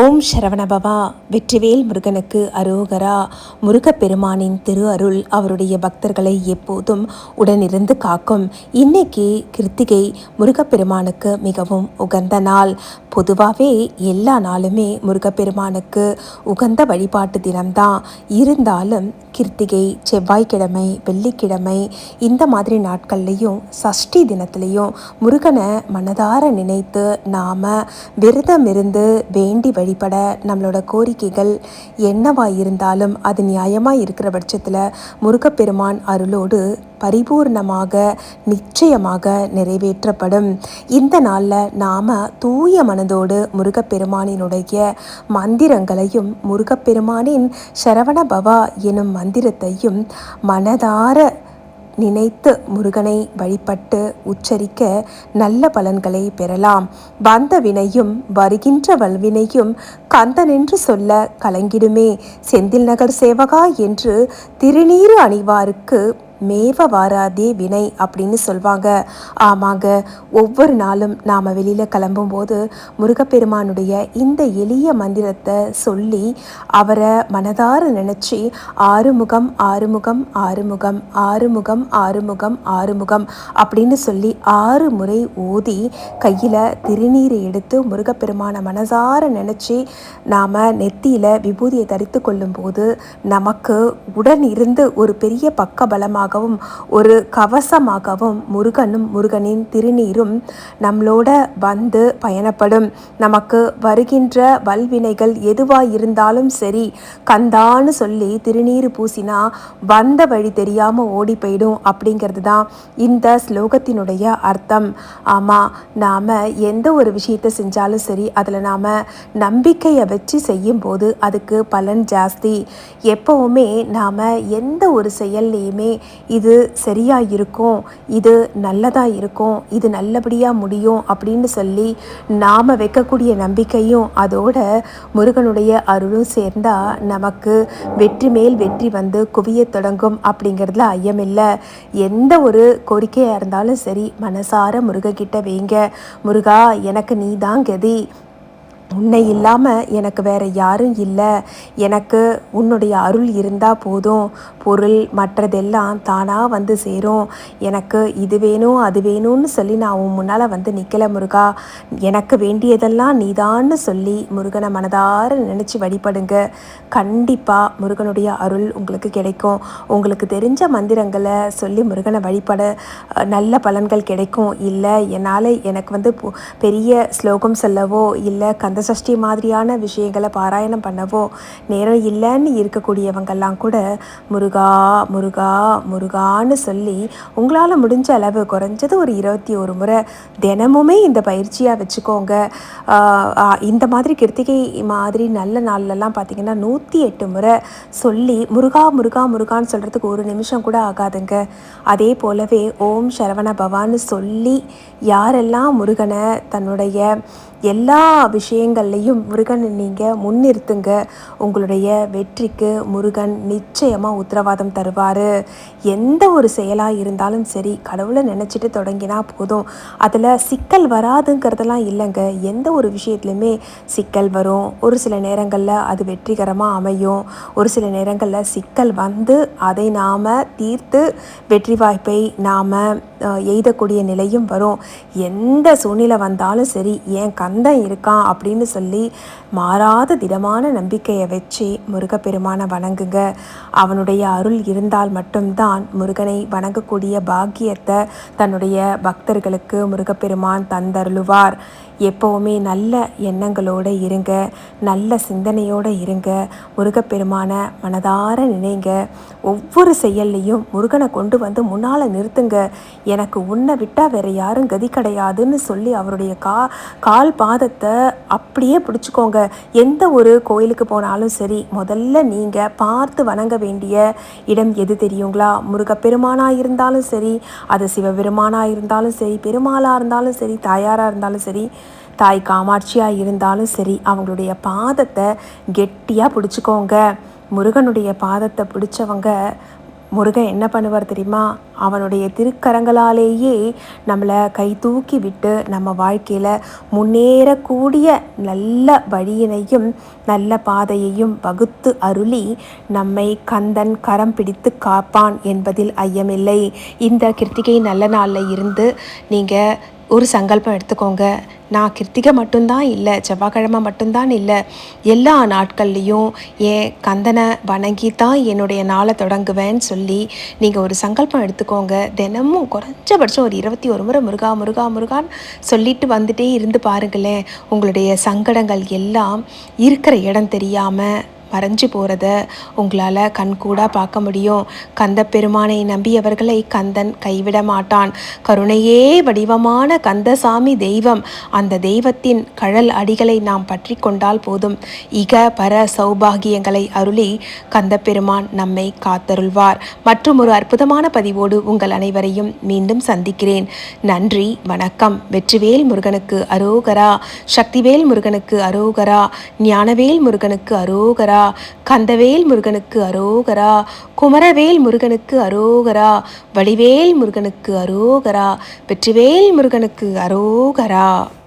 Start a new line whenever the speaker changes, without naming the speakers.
ஓம் சரவணபவா வெற்றிவேல் முருகனுக்கு அரோகரா. முருகப்பெருமானின் திரு அருள் அவருடைய பக்தர்களை எப்போதும் உடனிருந்து காக்கும். இன்னைக்கு கிருத்திகை முருகப்பெருமானுக்கு மிகவும் உகந்த நாள். பொதுவாகவே எல்லா நாளுமே முருகப்பெருமானுக்கு உகந்த வழிபாட்டு தினம்தான். இருந்தாலும் கிருத்திகை செவ்வாய்க்கிழமை வெள்ளிக்கிழமை இந்த மாதிரி நாட்கள்லேயும் சஷ்டி தினத்துலேயும் முருகனை மனதார நினைத்து நாம் விரதம் இருந்து வேண்டி வழிபட நம்மளோட கோரிக்கைகள் என்னவாக இருந்தாலும் அது நியாயமாக இருக்கிற பட்சத்தில் முருகப்பெருமான் அருளோடு பரிபூர்ணமாக நிச்சயமாக நிறைவேற்றப்படும். இந்த நாளில் நாம் தூய மனதோடு முருகப்பெருமானினுடைய மந்திரங்களையும் முருகப்பெருமானின் சரவண பவா எனும் மந்திரத்தையும் மனதார நினைத்து முருகனை வழிபட்டு உச்சரிக்க நல்ல பலன்களை பெறலாம். வந்த வினையும் வருகின்ற வல்வினையும் கந்தனென்று சொல்ல கலங்கிடுமே. செந்தில் நகர் சேவகா என்று திருநீறு அணிவாருக்கு மேவ வாராதே வினை அப்படின்னு சொல்வாங்க. ஆமாங்க ஒவ்வொரு நாளும் நாம் வெளியில் கிளம்பும்போது முருகப்பெருமானுடைய இந்த எளிய மந்திரத்தை சொல்லி அவரை மனதார நினச்சி ஆறுமுகம் ஆறுமுகம் ஆறுமுகம் ஆறுமுகம் ஆறுமுகம் ஆறுமுகம் அப்படின்னு சொல்லி ஆறு முறை ஊதி கையில் திருநீரை எடுத்து முருகப்பெருமானை மனதார நினச்சி நாம் நெத்தியில் விபூதியை தரித்து கொள்ளும்போது நமக்கு உடன் இருந்து ஒரு பெரிய பக்க பலமாக கவசமாகவும் ஒரு கவசமாகவும் முருகனும் முருகனின் திருநீரும் நம்மளோட வந்து பயணப்படும். நமக்கு வருகின்ற வல்வினைகள் எதுவாக இருந்தாலும் சரி கந்தான்னு சொல்லி திருநீர் பூசினா வந்த வழி தெரியாமல் ஓடி போயிடும் அப்படிங்கிறது தான் இந்த ஸ்லோகத்தினுடைய அர்த்தம். ஆமாம் நாம் எந்த ஒரு விஷயத்தை செஞ்சாலும் சரி அதில் நாம் நம்பிக்கையை வச்சு செய்யும்போது அதுக்கு பலன் ஜாஸ்தி. எப்போவுமே நாம் எந்த ஒரு செயல்லையுமே இது சரியாக இருக்கும் இது நல்லதாக இருக்கும் இது நல்லபடியாக முடியும் அப்படின்னு சொல்லி நாம் வைக்கக்கூடிய நம்பிக்கையும் அதோட முருகனுடைய அருளும் சேர்ந்தால் நமக்கு வெற்றி மேல் வெற்றி வந்து குவிய தொடங்கும் அப்படிங்கிறதுல ஐயமில்லை. எந்த ஒரு கோரிக்கையாக இருந்தாலும் சரி மனசார முருகக்கிட்ட வைங்க. முருகா எனக்கு நீ தான் கதி. உன்னை இல்லாமல் எனக்கு வேறு யாரும் இல்லை. எனக்கு உன்னுடைய அருள் இருந்தால் போதும். பொருள் மற்றதெல்லாம் தானாக வந்து சேரும். எனக்கு இது வேணும் அது வேணும்னு சொல்லி நான் உன் முன்னால் வந்து நிற்கல முருகா. எனக்கு வேண்டியதெல்லாம் நீதான்னு சொல்லி முருகனை மனதார நினச்சி வழிபடுங்க. கண்டிப்பாக முருகனுடைய அருள் உங்களுக்கு கிடைக்கும். உங்களுக்கு தெரிஞ்ச மந்திரங்களை சொல்லி முருகனை வழிபட நல்ல பலன்கள் கிடைக்கும். இல்லை என்னால் எனக்கு வந்து பெரிய ஸ்லோகம் சொல்லவோ இல்லை கந்த சஷ்டி மாதிரியான விஷயங்களை பாராயணம் பண்ணவோ நேரம் இல்லைன்னு இருக்கக்கூடியவங்கெல்லாம் கூட முருகா முருகா முருகான்னு சொல்லி உங்களால் முடிஞ்ச அளவு குறைஞ்சது ஒரு இருபத்தி ஒரு முறை தினமுமே இந்த பயிற்சியாக வச்சுக்கோங்க. இந்த மாதிரி கிருத்திகை மாதிரி நல்ல நாள்லலாம் பார்த்திங்கன்னா நூற்றி எட்டு முறை சொல்லி முருகா முருகா முருகான்னு சொல்கிறதுக்கு ஒரு நிமிஷம் கூட ஆகாதுங்க. அதே போலவே ஓம் சரவண பவான்னு சொல்லி யாரெல்லாம் முருகனை தன்னுடைய எல்லா விஷயங்கள்லையும் முருகனை நீங்கள் முன்னிறுத்துங்க. உங்களுடைய வெற்றிக்கு முருகன் நிச்சயமாக உத்தரவாதம் தருவார். எந்த ஒரு செயலாக இருந்தாலும் சரி கடவுளை நினச்சிட்டு தொடங்கினா போதும். அதில் சிக்கல் வராதுங்கிறதெல்லாம் இல்லைங்க. எந்த ஒரு விஷயத்துலையுமே சிக்கல் வரும். ஒரு சில நேரங்களில் அது வெற்றிகரமாக அமையும். ஒரு சில நேரங்களில் சிக்கல் வந்து அதை நாம் தீர்த்து வெற்றி வாய்ப்பை நாம் எய்தக்கூடிய நிலையும் வரும். எந்த சூழ்நிலை வந்தாலும் சரி என் தந்தை இருக்கான் அப்படின்னு சொல்லி மாறாத திடமான நம்பிக்கையை வச்சு முருகப்பெருமானை வணங்குங்க. அவனுடைய அருள் இருந்தால் மட்டும்தான் முருகனை வணங்கக்கூடிய பாக்கியத்தை தன்னுடைய பக்தர்களுக்கு முருகப்பெருமான் தந்தருளுவார். எப்போவுமே நல்ல எண்ணங்களோடு இருங்க நல்ல சிந்தனையோடு இருங்க. முருகப்பெருமான மனதார நினைங்க. ஒவ்வொரு செயல்லையும் முருகனை கொண்டு வந்து முன்னால் நிறுத்துங்க. எனக்கு உன்னை விட்டால் வேறு யாரும் கதி கிடையாதுன்னு சொல்லி அவருடைய கா கால் பாதத்தை அப்படியே பிடிச்சிக்கோங்க. எந்த ஒரு கோயிலுக்கு போனாலும் சரி முதல்ல நீங்கள் பார்த்து வணங்க வேண்டிய இடம் எது தெரியுங்களா? முருகப்பெருமானாக இருந்தாலும் சரி அது சிவபெருமானாக இருந்தாலும் சரி பெருமாளாக இருந்தாலும் சரி தாயாராக இருந்தாலும் சரி தாய் காமாட்சியாக இருந்தாலும் சரி அவங்களுடைய பாதத்தை கெட்டியாக பிடிச்சிக்கோங்க. முருகனுடைய பாதத்தை பிடிச்சவங்க முருகன் என்ன பண்ணுவார் தெரியுமா? அவனுடைய திருக்கரங்களாலேயே நம்மளை கை தூக்கி விட்டு நம்ம வாழ்க்கையில் முன்னேறக்கூடிய நல்ல வழியினையும் நல்ல பாதையையும் வகுத்து அருளி நம்மை கந்தன் கரம் பிடித்து காப்பான் என்பதில் ஐயமில்லை. இந்த கிருத்திகை நல்ல நாளில் இருந்து நீங்கள் ஒரு சங்கல்பம் எடுத்துக்கோங்க. நான் கிருத்திகை மட்டும்தான் இல்லை செவ்வாய்க்கிழமை மட்டும்தான் இல்லை. எல்லா நாட்கள்லேயும் என் கந்தனை வணங்கி தான் என்னுடைய நாளை தொடங்குவேன்னு சொல்லி நீங்கள் ஒரு சங்கல்பம் எடுத்துக்கோங்க. தினமும் குறைஞ்சபட்சம் ஒரு இருபத்தி ஒரு முறை முருகா முருகா முருகான்னு சொல்லிட்டு வந்துட்டே இருந்து பாருங்களேன். உங்களுடைய சங்கடங்கள் எல்லாம் இருக்கிற இடம் தெரியாமல் மறைஞ்சு போகிறத உங்களால் கண்கூடாக பார்க்க முடியும். கந்த பெருமானை நம்பியவர்களை கந்தன் கைவிட மாட்டான். கருணையே வடிவமான கந்தசாமி தெய்வம். அந்த தெய்வத்தின் கழல் அடிகளை நாம் பற்றி கொண்டால் போதும். இக பர சௌபாகியங்களை அருளி கந்த பெருமான் நம்மை காத்தருள்வார். மற்றும் ஒரு அற்புதமான பதிவோடு உங்கள் அனைவரையும் மீண்டும் சந்திக்கிறேன். நன்றி வணக்கம். வெற்றிவேல் முருகனுக்கு அரோகரா. சக்திவேல் முருகனுக்கு அரோகரா. ஞானவேல் முருகனுக்கு அரோகரா. அரோகரா கந்தவேல் முருகனுக்கு அரோகரா குமரவேல் முருகனுக்கு அரோகரா வடிவேல் முருகனுக்கு அரோகரா வெற்றிவேல் முருகனுக்கு அரோகரா.